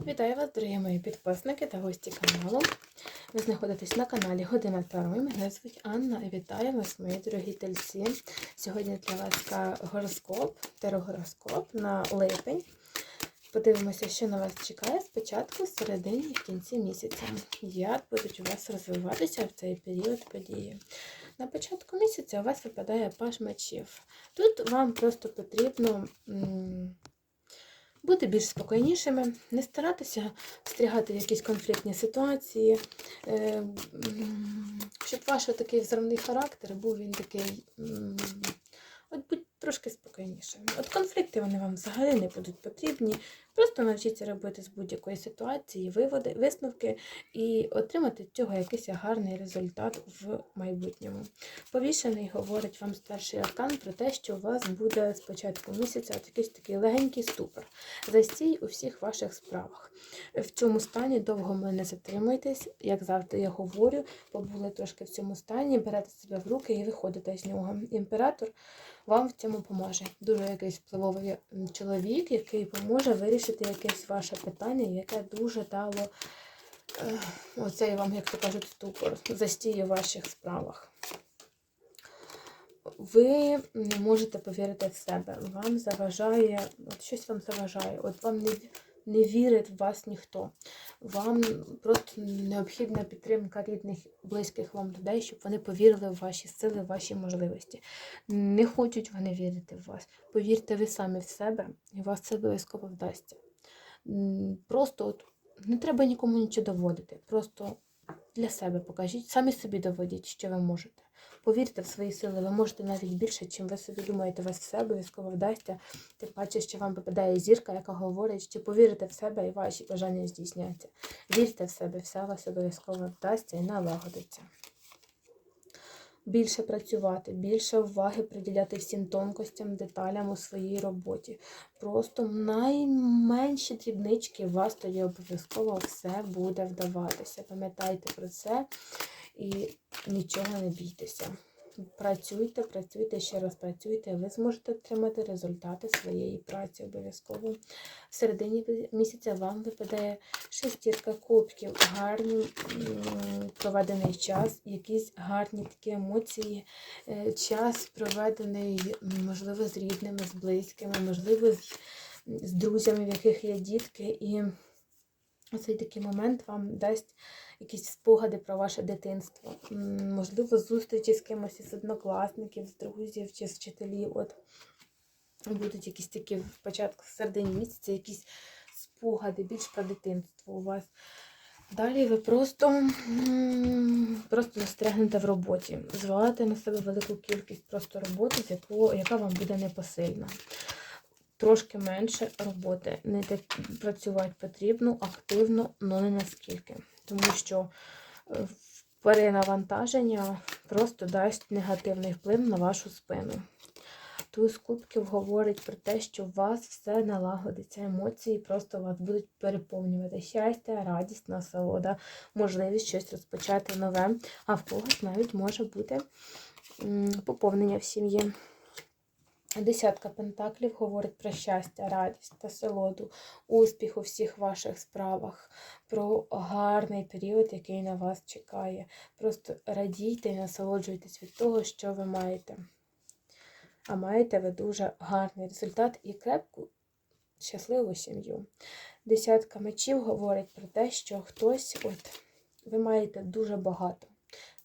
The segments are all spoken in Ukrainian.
Вітаю вас, дорогі мої підписники та гості каналу. Ви знаходитесь на каналі Година Таро. Мене звуть Анна і вітаю вас, мої дорогі тельці. Сьогодні для вас гороскоп, терогороскоп на липень. Подивимося, що на вас чекає спочатку, середині і в кінці місяця. Як будуть у вас розвиватися в цей період події. На початку місяця у вас випадає паж мечів. Тут вам просто потрібно. м, бути більш спокійнішими, не старатися встрягати в якісь конфліктні ситуації, е, щоб ваш такий взривний характер був він такий. Трошки спокійнішими. От конфлікти вони вам взагалі не будуть потрібні. Просто навчіться робити з будь-якої ситуації виводи, висновки і отримати від цього якийсь гарний результат в майбутньому. Повішений говорить вам старший аркан про те, що у вас буде з початку місяця якийсь такий легенький ступор, застій у всіх ваших справах. В цьому стані довго ми не затримуєтесь, як завжди я говорю, побули трошки в цьому стані, берете себе в руки і виходите з нього. Імператор вам в цьому поможе. Дуже якийсь впливовий чоловік, який поможе вирішити якесь ваше питання, яке дуже дало е, оцей вам, як то кажуть, ступор, застій у ваших справах. Ви не можете повірити в себе. Вам заважає, от щось вам заважає, от вам не, не вірить в вас ніхто. Вам просто необхідна підтримка рідних, близьких вам людей, щоб вони повірили в ваші сили, в ваші можливості. Не хочуть вони вірити в вас. Повірте ви самі в себе, і вас це обов'язково вдасться. Просто от не треба нікому нічого доводити. Просто для себе покажіть, самі собі доводіть, що ви можете. Повірте в свої сили, ви можете навіть більше, чим ви собі думаєте, у вас все обов'язково вдасться. Тим паче, що вам попадає зірка, яка говорить, що повірите в себе і ваші бажання здійсняться. Вірте в себе, все у вас обов'язково вдасться і налагодиться. Більше працювати, більше уваги приділяти всім тонкостям, деталям у своїй роботі. Просто найменші дрібнички у вас тоді обов'язково все буде вдаватися. Пам'ятайте про це і нічого не бійтеся. Працюйте, працюйте, ще раз працюйте, ви зможете отримати результати своєї праці обов'язково. В середині місяця вам випадає шестірка кубків, гарний проведений час, якісь гарні такі емоції, е, час проведений, можливо, з рідними, з близькими, можливо, з, з друзями, в яких є дітки. І оцей такий момент вам дасть якісь спогади про ваше дитинство. Можливо, зустрічі з кимось із однокласників, з друзів чи з вчителів. От будуть якісь такі в початку, в середині місяця, якісь спогади більш про дитинство у вас. Далі ви просто, просто застрягнете в роботі, звалите на себе велику кількість просто роботи, яка вам буде непосильна. Трошки менше роботи. Не так працювати потрібно активно, але не наскільки. Тому що е, перенавантаження просто дасть негативний вплив на вашу спину. Туз кубків говорить про те, що у вас все налагодиться, емоції просто вас будуть переповнювати щастя, радість, насолода, можливість щось розпочати нове, а в когось навіть може бути поповнення в сім'ї. Десятка пентаклів говорить про щастя, радість та солоду, успіх у всіх ваших справах, про гарний період, який на вас чекає. Просто радійте і насолоджуйтесь від того, що ви маєте. А маєте ви дуже гарний результат і крепку, щасливу сім'ю. Десятка мечів говорить про те, що хтось, от, ви маєте дуже багато.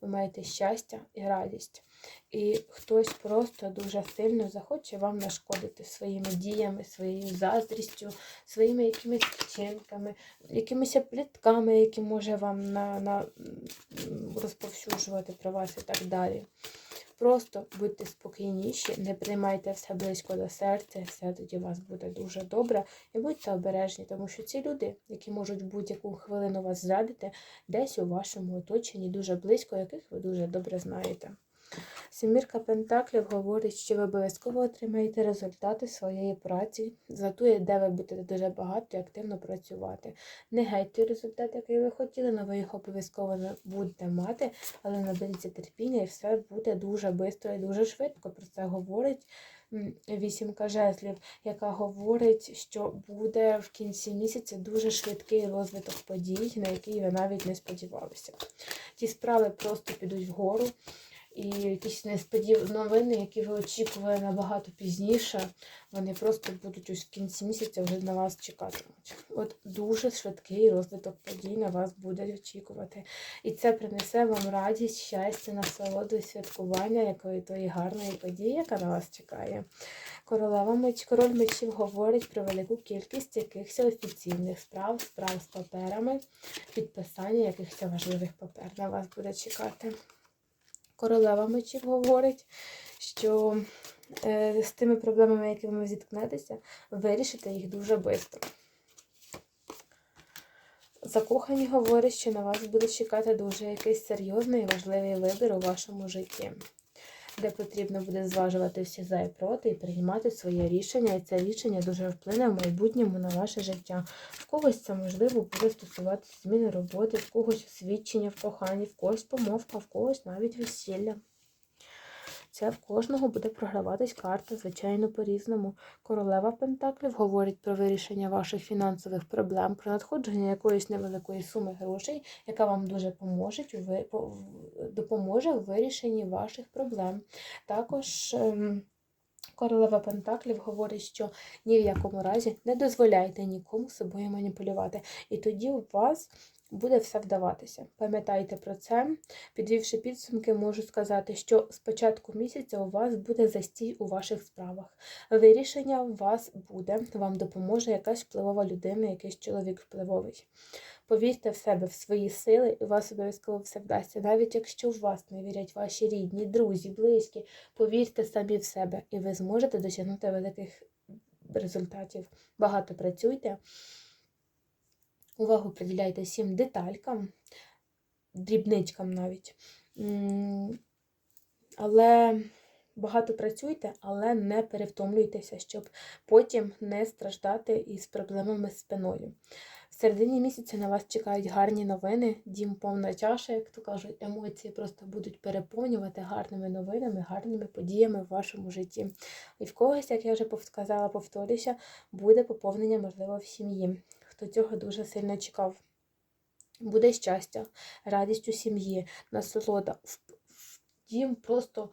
Ви маєте щастя і радість. І хтось просто дуже сильно захоче вам нашкодити своїми діями, своєю заздрістю, своїми якимись вчинками, якимись плітками, які може вам на, на, розповсюджувати про вас і так далі. Просто будьте спокійніші, не приймайте все близько до серця, все тоді у вас буде дуже добре. І будьте обережні, тому що ці люди, які можуть будь-яку хвилину вас зрадити, десь у вашому оточенні дуже близько, яких ви дуже добре знаєте. Семірка Пентаклів говорить, що ви обов'язково отримаєте результати своєї праці, за те, де ви будете дуже багато і активно працювати. Не геть результат, який ви хотіли, але ви їх обов'язково будете мати, але наберіться терпіння і все буде дуже швидко і дуже швидко. Про це говорить вісімка жезлів, яка говорить, що буде в кінці місяця дуже швидкий розвиток подій, на який ви навіть не сподівалися. Ті справи просто підуть вгору. І якісь несподів... новини, які ви очікували набагато пізніше, вони просто будуть ось в кінці місяця вже на вас чекатимуть. От дуже швидкий розвиток подій на вас буде очікувати. І це принесе вам радість, щастя, насолоду святкування якої тої гарної події, яка на вас чекає. Королева меч, король мечів говорить про велику кількість якихось офіційних справ, справ з паперами, підписання якихось важливих папер на вас буде чекати. Королева мечів говорить, що е, з тими проблемами, якими ви зіткнетеся, вирішите їх дуже швидко. Закохані говорять, що на вас буде чекати дуже якийсь серйозний і важливий вибір у вашому житті, де потрібно буде зважувати всі за і проти і приймати своє рішення. І це рішення дуже вплине в майбутньому на ваше життя. В когось це можливо буде стосуватися зміни роботи, в когось освідчення в коханні, в когось помовка, в когось навіть весілля. Це в кожного буде програватись карта, звичайно, по-різному. Королева Пентаклів говорить про вирішення ваших фінансових проблем, про надходження якоїсь невеликої суми грошей, яка вам дуже поможе, в- допоможе у вирішенні ваших проблем. Також. ем, Королева Пентаклів говорить, що ні в якому разі не дозволяйте нікому собою маніпулювати. І тоді у вас буде все вдаватися. Пам'ятайте про це. Підвівши підсумки, можу сказати, що з початку місяця у вас буде застій у ваших справах. Вирішення у вас буде, вам допоможе якась впливова людина, якийсь чоловік впливовий. Повірте в себе, в свої сили, і у вас обов'язково все вдасться. Навіть якщо в вас не вірять ваші рідні, друзі, близькі, повірте самі в себе, і ви зможете досягнути великих результатів. Багато працюйте. Увагу приділяйте всім деталькам, дрібничкам навіть. Але багато працюйте, але не перевтомлюйтеся, щоб потім не страждати із проблемами з спиною. В середині місяця на вас чекають гарні новини, дім повна чаша, як то кажуть, емоції просто будуть переповнювати гарними новинами, гарними подіями в вашому житті. І в когось, як я вже сказала, повторюся, буде поповнення, можливо, в сім'ї. Хто цього дуже сильно чекав. Буде щастя, радість у сім'ї, насолода. Дім просто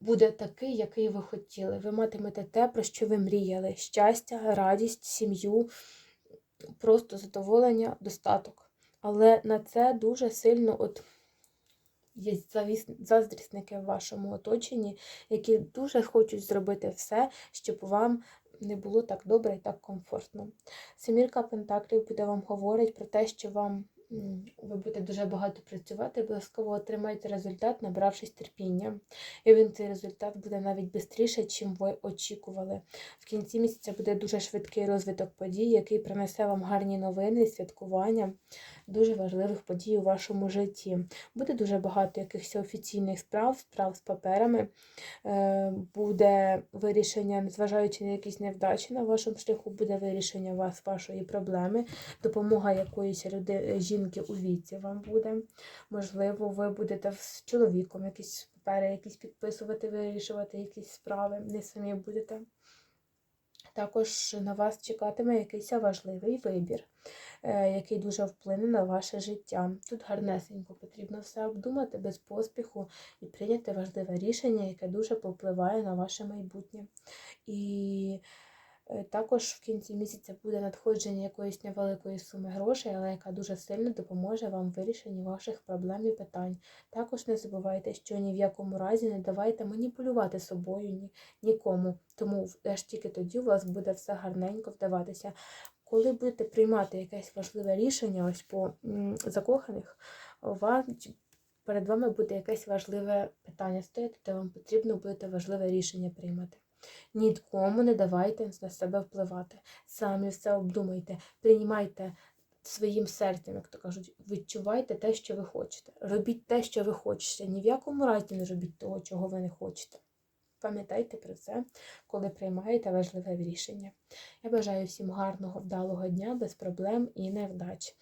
буде такий, який ви хотіли. Ви матимете те, про що ви мріяли: щастя, радість, сім'ю, просто задоволення, достаток. Але на це дуже сильно от є заздрісники в вашому оточенні, які дуже хочуть зробити все, щоб вам не було так добре і так комфортно. Семірка Пентаклів буде вам говорить про те, що вам ви будете дуже багато працювати, обов'язково отримаєте результат, набравшись терпіння. І він цей результат буде навіть швидше, чим ви очікували. В кінці місяця буде дуже швидкий розвиток подій, який принесе вам гарні новини, святкування дуже важливих подій у вашому житті. Буде дуже багато якихось офіційних справ, справ з паперами. Е, Буде вирішення, незважаючи на якісь невдачі на вашому шляху, буде вирішення вас, вашої проблеми, допомога якоїсь люди, жінки у віці вам буде. Можливо, ви будете з чоловіком якісь папери, якісь підписувати, вирішувати якісь справи, не самі будете. Також на вас чекатиме якийсь важливий вибір, е, який дуже вплине на ваше життя. Тут гарнесенько потрібно все обдумати без поспіху і прийняти важливе рішення, яке дуже повпливає на ваше майбутнє. І також в кінці місяця буде надходження якоїсь невеликої суми грошей, але яка дуже сильно допоможе вам в вирішенні ваших проблем і питань. Також не забувайте, що ні в якому разі не давайте маніпулювати собою ні, нікому. Тому аж тільки тоді у вас буде все гарненько вдаватися. Коли будете приймати якесь важливе рішення, ось по закоханих, вас, перед вами буде якесь важливе питання стояти, де вам потрібно буде важливе рішення приймати. Нікому не давайте на себе впливати. Самі все обдумайте, приймайте своїм серцем, як то кажуть, відчувайте те, що ви хочете. Робіть те, що ви хочете. Ні в якому разі не робіть того, чого ви не хочете. Пам'ятайте про це, коли приймаєте важливе рішення. Я бажаю всім гарного, вдалого дня, без проблем і невдач.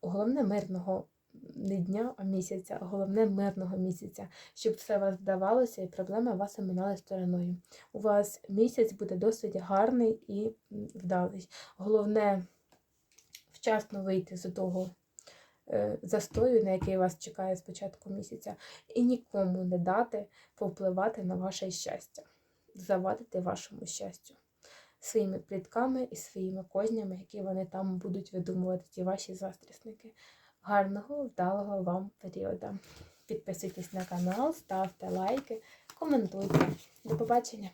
Головне мирного не дня, а місяця, а головне мирного місяця, щоб все вас вдавалося і проблеми вас оминали стороною. У вас місяць буде досить гарний і вдалий. Головне вчасно вийти з того е, застою, на який вас чекає з початку місяця, і нікому не дати повпливати на ваше щастя, завадити вашому щастю своїми плітками і своїми кознями, які вони там будуть видумувати, ті ваші застрісники. Гарного, вдалого вам періоду. Підписуйтесь на канал, ставте лайки, коментуйте. До побачення!